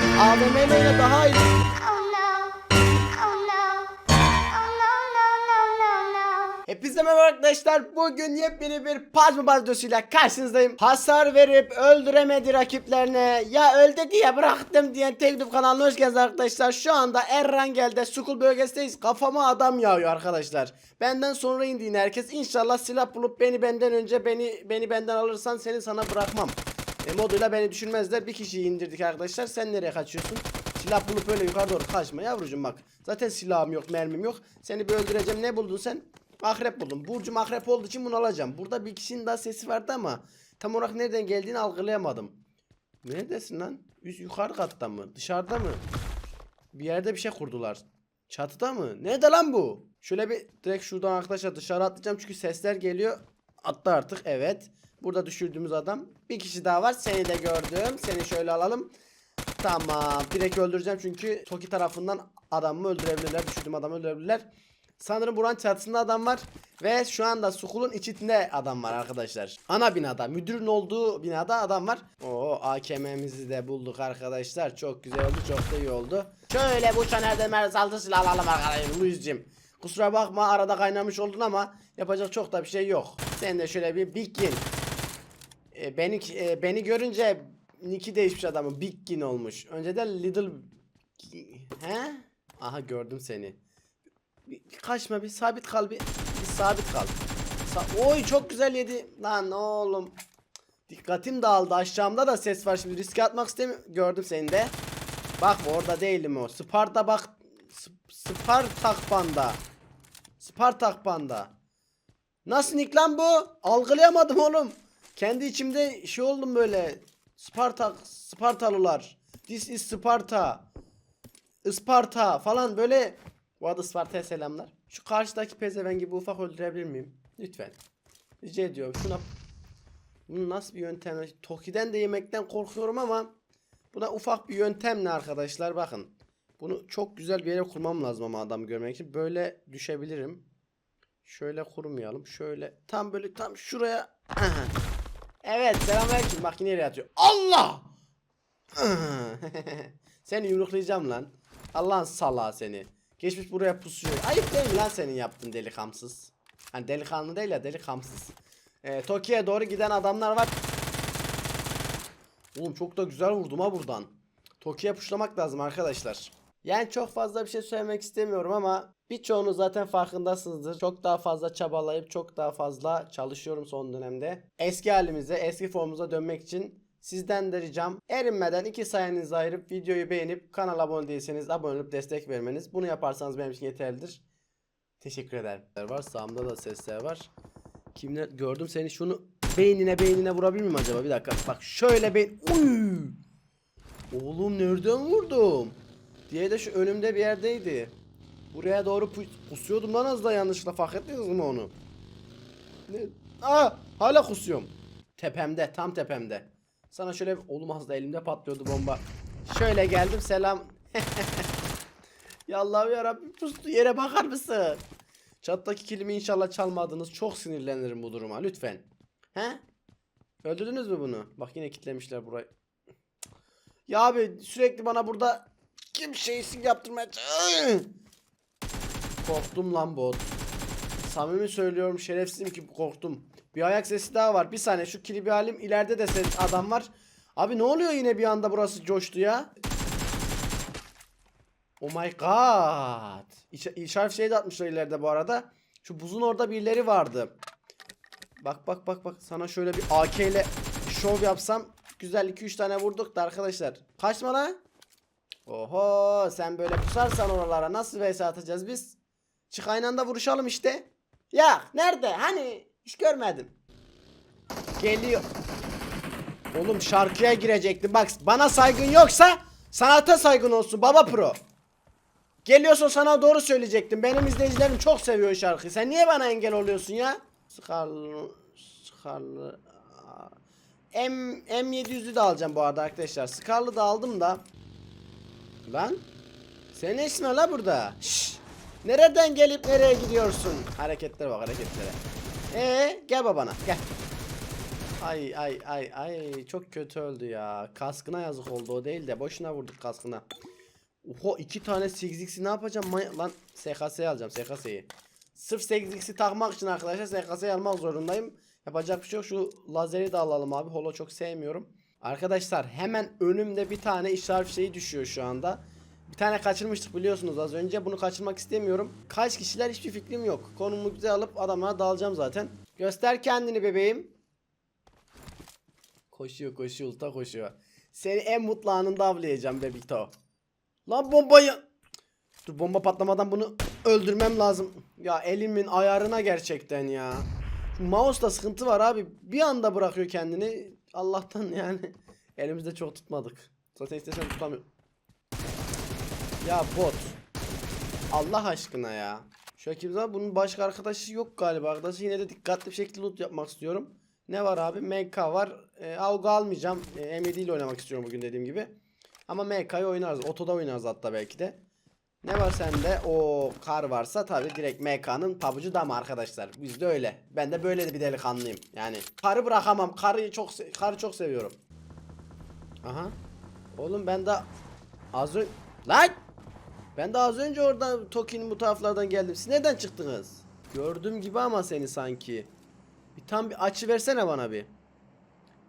AVM ile daha iyi. Oh no. Oh no. Oh no, no, no, no, no. Hepinize merhaba arkadaşlar. Bugün yepyeni bir PUBG Mobile videosuyla karşınızdayım. Hasar verip öldüremedi rakiplerine ya öldü diye bıraktım diyen Teknik kanalına hoş geldiniz arkadaşlar. Şu anda Errangel'de Sukul bölgesindeyiz. Kafama adam yağıyor arkadaşlar. Benden sonra indiğin herkes inşallah silah bulup beni benden önce beni beni benden alırsan seni sana bırakmam. E, moduyla beni düşürmezler. Bir kişiyi indirdik arkadaşlar. Sen nereye kaçıyorsun? Silah bulup öyle yukarı doğru kaçma yavrucuğum bak. Zaten silahım yok, mermim yok. Seni bir öldüreceğim. Ne buldun sen? Akrep buldum. Burcum akrep olduğu için bunu alacağım. Burada bir kişinin daha sesi vardı ama tam olarak nereden geldiğini algılayamadım. Neredesin lan? Üst yukarı katta mı? Dışarıda mı? Bir yerde bir şey kurdular. Çatıda mı? Nerede lan bu? Şöyle bir direkt şuradan arkadaşlar dışarı atlayacağım çünkü sesler geliyor. Attı artık evet. Burada düşürdüğümüz adam. Bir kişi daha var. Seni de gördüm. Seni şöyle alalım. Tamam. Direkt öldüreceğim çünkü Toki tarafından adamımı öldürebilirler. Düşürdüğüm adamı öldürebilirler. Sanırım buranın çatısında adam var. Ve şu anda Sukul'un içinde adam var arkadaşlar. Ana binada. Müdürün olduğu binada adam var. Oo AKM'mizi de bulduk arkadaşlar. Çok güzel oldu. Çok da iyi oldu. Şöyle bu çanerde mersaltı silah alalım arkadaşlar. Luis'cim. Kusura bakma arada kaynamış oldun ama yapacak çok da bir şey yok. Sen de şöyle bir bikin. E, beni e, beni görünce Nick'i değişmiş adamın. Biggin olmuş. Önceden Little He? Aha gördüm seni. Bir, bir kaçma bir sabit kal bir, bir sabit kal. Sa- Oy çok güzel yedi. Lan oğlum. Dikkatim dağıldı. Aşağımda da ses var şimdi. Riske atmak istemiyorum. Gördüm seni de. Bak orada değilim o. Sparta bak. Sp- Spartak panda. Spartak panda. Nasıl nick lan bu? Algılayamadım oğlum. Kendi içimde şey oldum böyle. Spartak, Spartalılar. This is Sparta. Isparta falan böyle. Bu arada Isparta'ya selamlar. Şu karşıdaki pezeven gibi ufak öldürebilir miyim? Lütfen. Rica ediyorum. Şuna bunu nasıl bir yöntem? Toki'den de yemekten korkuyorum ama bu da ufak bir yöntemle arkadaşlar bakın. Bunu çok güzel bir yere kurmam lazım ama adam görmek için. Böyle düşebilirim. Şöyle kurmayalım. Şöyle tam böyle tam şuraya. Evet selamünaleyküm. Bak yine yere yatıyor. Allah! seni yumruklayacağım lan. Allah'ın salağı seni. Geçmiş buraya pusuyor. Ayıp değil lan senin yaptığın delikamsız? Hani delikanlı değil ya delikamsız. Ee, Tokyo'ya doğru giden adamlar var. Oğlum çok da güzel vurdum ha buradan. Tokyo'ya puşlamak lazım arkadaşlar. Yani çok fazla bir şey söylemek istemiyorum ama birçoğunuz zaten farkındasınızdır. Çok daha fazla çabalayıp çok daha fazla çalışıyorum son dönemde. Eski halimize, eski formumuza dönmek için sizden de ricam erinmeden iki sayenizi ayırıp videoyu beğenip kanala abone değilseniz abone olup destek vermeniz. Bunu yaparsanız benim için yeterlidir. Teşekkür ederim. Var sağımda da sesler var. Kimler gördüm seni şunu beynine beynine vurabilir miyim acaba? Bir dakika bak şöyle beyin. Uy! Oğlum nereden vurdum? Diye de şu önümde bir yerdeydi. Buraya doğru kusuyordum lan az da yanlışlıkla fark ettiniz mi onu? Ne? Aa hala kusuyorum. Tepemde tam tepemde. Sana şöyle bir- oğlum az da elimde patlıyordu bomba. Şöyle geldim selam. ya Allah'ım yarabbim pustu yere bakar mısın? Çattaki kilimi inşallah çalmadınız. Çok sinirlenirim bu duruma lütfen. He? Öldürdünüz mü bunu? Bak yine kitlemişler burayı. Ya abi sürekli bana burada kim şeysin yaptırmaya Korktum lan bot. Samimi söylüyorum şerefsizim ki korktum. Bir ayak sesi daha var. Bir saniye şu klibi halim ileride de ses adam var. Abi ne oluyor yine bir anda burası coştu ya. Oh my god. İş işaret şey de atmışlar ileride bu arada. Şu buzun orada birileri vardı. Bak bak bak bak sana şöyle bir AK ile şov yapsam güzel 2-3 tane vurduk da arkadaşlar. Kaçma lan. Oho sen böyle pusarsan oralara nasıl vs atacağız biz? Çık aynı anda vuruşalım işte. Ya nerede? Hani hiç görmedim. Geliyor. Oğlum şarkıya girecektim. Bak bana saygın yoksa sanata saygın olsun baba pro. Geliyorsun sana doğru söyleyecektim. Benim izleyicilerim çok seviyor şarkıyı. Sen niye bana engel oluyorsun ya? Skarlı Skarlı M M700'ü de alacağım bu arada arkadaşlar. Skarlı da aldım da. Lan sen ne işin var la burada? Şşş. Nereden gelip nereye gidiyorsun? Hareketlere bak hareketlere. Ee gel babana gel. Ay ay ay ay çok kötü öldü ya. Kaskına yazık oldu o değil de boşuna vurduk kaskına. Oho iki tane 8x'i ne yapacağım? May- Lan SKS'yi alacağım SKS'yi. Sırf 8x'i takmak için arkadaşlar SKS'yi almak zorundayım. Yapacak bir şey yok. Şu lazeri de alalım abi. Holo çok sevmiyorum. Arkadaşlar hemen önümde bir tane işaret şeyi düşüyor şu anda. Bir tane kaçırmıştık biliyorsunuz az önce. Bunu kaçırmak istemiyorum. Kaç kişiler hiçbir fikrim yok. Konumu güzel alıp adamlara dalacağım zaten. Göster kendini bebeğim. Koşuyor koşuyor ulta koşuyor. Seni en mutlu anında avlayacağım bebito. Lan bombayı. Dur bomba patlamadan bunu öldürmem lazım. Ya elimin ayarına gerçekten ya. Şu mouse'da sıkıntı var abi. Bir anda bırakıyor kendini. Allah'tan yani. Elimizde çok tutmadık. Zaten istesem tutamıyorum. Ya bot. Allah aşkına ya. Şu ekibimizde bunun başka arkadaşı yok galiba. Arkadaşı yine de dikkatli bir şekilde loot yapmak istiyorum. Ne var abi? MK var. E, Avga almayacağım. E, M7 ile oynamak istiyorum bugün dediğim gibi. Ama MK'yı oynarız. Otoda oynarız hatta belki de. Ne var sende? O kar varsa tabi direkt MK'nın pabucu dama arkadaşlar. Bizde öyle. Ben de böyle bir delikanlıyım. Yani karı bırakamam. Karıyı çok karı çok seviyorum. Aha. Oğlum ben de az önce lan ben de az önce oradan Toki'nin bu taraflardan geldim. Siz nereden çıktınız? Gördüğüm gibi ama seni sanki. Bir tam bir açı versene bana bir.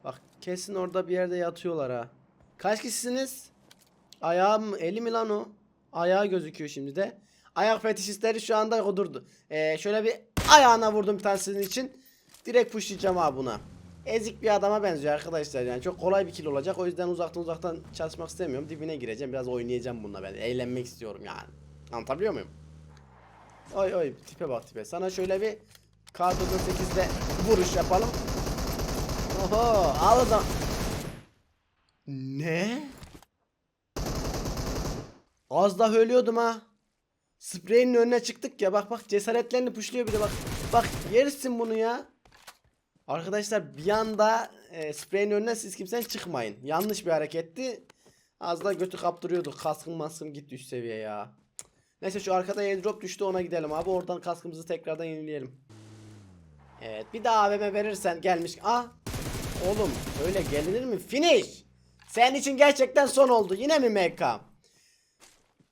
Bak kesin orada bir yerde yatıyorlar ha. Kaç kişisiniz? Ayağım eli mi lan o? Ayağı gözüküyor şimdi de. Ayak fetişistleri şu anda kudurdu. Ee, şöyle bir ayağına vurdum bir tane sizin için. Direkt pushlayacağım abi buna. Ezik bir adama benziyor arkadaşlar yani çok kolay bir kill olacak o yüzden uzaktan uzaktan çalışmak istemiyorum dibine gireceğim biraz oynayacağım bununla ben eğlenmek istiyorum yani anlatabiliyor muyum? Oy oy tipe bak tipe sana şöyle bir K98'de vuruş yapalım Oho al Ne? Az daha ölüyordum ha Spreyinin önüne çıktık ya bak bak cesaretlerini puşluyor bir de bak Bak yersin bunu ya Arkadaşlar bir anda e, spreyin önüne siz kimsen çıkmayın. Yanlış bir hareketti. Az da götü kaptırıyorduk. Kaskım maskım gitti üst seviye ya. Neyse şu arkada airdrop düştü ona gidelim abi. Oradan kaskımızı tekrardan yenileyelim. Evet bir daha AVM verirsen gelmiş. Ah oğlum öyle gelinir mi? Finish. Senin için gerçekten son oldu. Yine mi MK?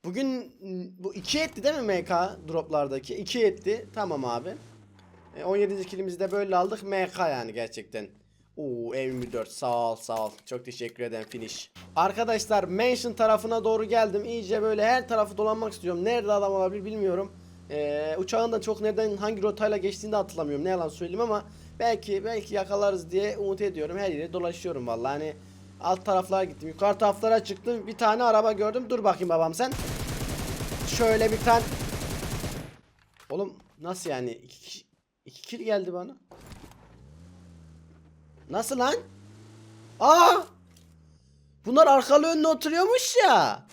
Bugün m, bu 2 etti değil mi MK droplardaki? 2 etti. Tamam abi. E, 17. kilimizi de böyle aldık. MK yani gerçekten. Oo M24 sağ ol sağ ol. Çok teşekkür ederim finish. Arkadaşlar mansion tarafına doğru geldim. İyice böyle her tarafı dolanmak istiyorum. Nerede adam olabilir bilmiyorum. Ee, uçağın da çok nereden hangi rotayla geçtiğini de hatırlamıyorum. Ne yalan söyleyeyim ama belki belki yakalarız diye umut ediyorum. Her yere dolaşıyorum vallahi. Hani alt taraflara gittim. Yukarı taraflara çıktım. Bir tane araba gördüm. Dur bakayım babam sen. Şöyle bir tane Oğlum nasıl yani? İki, iki kill geldi bana. Nasıl lan? Aa! Bunlar arkalı önüne oturuyormuş ya.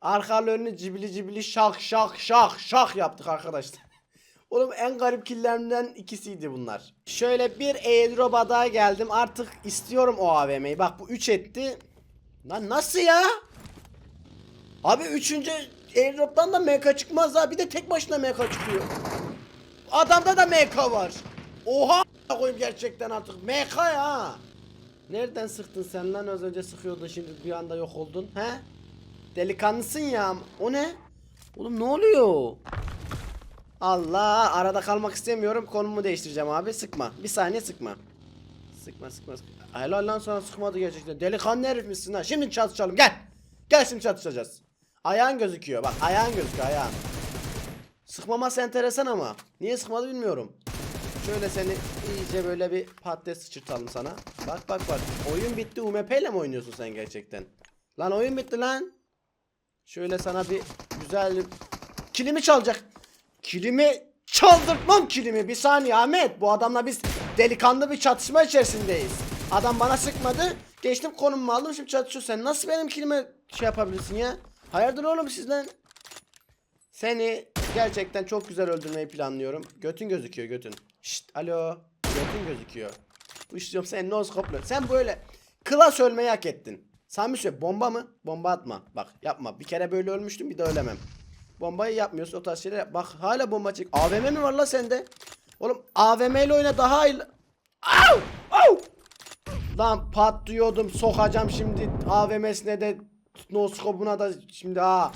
Arkalı önünü cibili cibili şak şak şak şak yaptık arkadaşlar. Oğlum en garip killerimden ikisiydi bunlar. Şöyle bir airdrop'a daha geldim. Artık istiyorum o AVM'yi. Bak bu 3 etti. Lan nasıl ya? Abi 3. airdrop'tan da MK çıkmaz ha. Bir de tek başına MK çıkıyor. Adamda da MK var. Oha koyayım gerçekten artık. MK ya. Nereden sıktın sen lan? Az önce sıkıyordun şimdi bir anda yok oldun. He? Delikanlısın ya. O ne? Oğlum ne oluyor? Allah arada kalmak istemiyorum. Konumu değiştireceğim abi. Sıkma. Bir saniye sıkma. Sıkma sıkma sıkma. Helal lan sana sıkmadı gerçekten. Delikanlı herif misin ha? Şimdi çatışalım gel. Gel şimdi çatışacağız. Ayağın gözüküyor bak ayağın gözüküyor ayağın. Sıkmaması enteresan ama. Niye sıkmadı bilmiyorum. Şöyle seni iyice böyle bir patates sıçırtalım sana. Bak bak bak. Oyun bitti UMP ile mi oynuyorsun sen gerçekten? Lan oyun bitti lan. Şöyle sana bir güzel. Kilimi çalacak. Kilimi çaldırtmam kilimi. Bir saniye Ahmet. Bu adamla biz delikanlı bir çatışma içerisindeyiz. Adam bana sıkmadı. Geçtim konumumu aldım şimdi çatışıyor. Sen nasıl benim kilime şey yapabilirsin ya? Hayırdır oğlum siz lan? Seni gerçekten çok güzel öldürmeyi planlıyorum. Götün gözüküyor götün. Şşt alo. Götün gözüküyor. İstiyorum sen no scope'la. Sen böyle klas ölmeyi hak ettin. Sami söyle bomba mı? Bomba atma. Bak yapma. Bir kere böyle ölmüştüm bir de ölemem. Bombayı yapmıyorsun o tarz şeyler. Bak hala bomba çek. AVM mi var la sende? Oğlum AVM ile oyna daha iyi. Au! Au! Lan patlıyordum sokacağım şimdi AVM'sine de noskopuna da şimdi ha.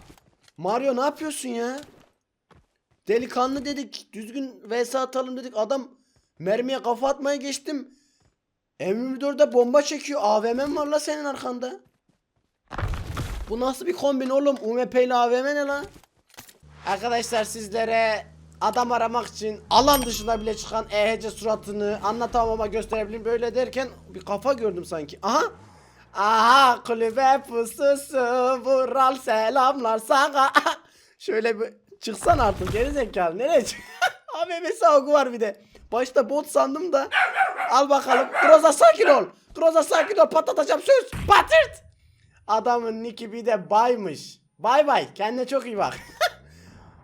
Mario ne yapıyorsun ya? Delikanlı dedik düzgün vs atalım dedik adam mermiye kafa atmaya geçtim. M24'de bomba çekiyor AVM var la senin arkanda. Bu nasıl bir kombin oğlum? UMP ile AVM ne lan? Arkadaşlar sizlere adam aramak için alan dışına bile çıkan EHC suratını anlatamam ama gösterebilirim. Böyle derken bir kafa gördüm sanki. Aha. Aha kulübe pususu Vural selamlar sana. Şöyle bir çıksan artık geri zekalı. Nereye çık? AVM savgu var bir de. Başta bot sandım da. Al bakalım. Groza sakin ol. Groza sakin ol. Patlatacağım söz. Patırt. Adamın nicki bir de baymış. Bay bay. Kendine çok iyi bak.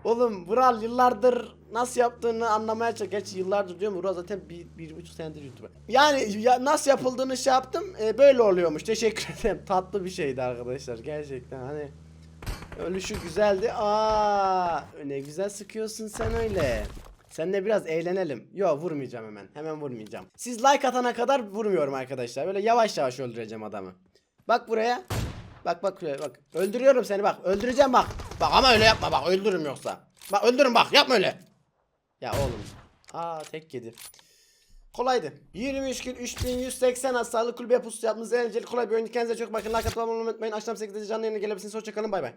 Oğlum Vural yıllardır nasıl yaptığını anlamaya çalış. Gerçi yıllardır diyorum Vural zaten bir, bir buçuk senedir YouTube'a. Yani ya, nasıl yapıldığını şey yaptım. e, böyle oluyormuş. Teşekkür ederim. Tatlı bir şeydi arkadaşlar. Gerçekten hani. Ölüşü güzeldi. Aa, ne güzel sıkıyorsun sen öyle. Seninle biraz eğlenelim. Yo vurmayacağım hemen. Hemen vurmayacağım. Siz like atana kadar vurmuyorum arkadaşlar. Böyle yavaş yavaş öldüreceğim adamı. Bak buraya. Bak bak buraya bak. Öldürüyorum seni bak. Öldüreceğim bak. Bak ama öyle yapma bak. Öldürürüm yoksa. Bak öldürün bak. Yapma öyle. Ya oğlum. Aa tek yedi. Kolaydı. 23 kill 3180 hasarlı kulübe pusu yaptığınız eğlenceli kolay bir oyun. Kendinize çok bakın. Like atmayı unutmayın. Akşam 8'de canlı yayına gelebilirsiniz. Hoşçakalın bay bay.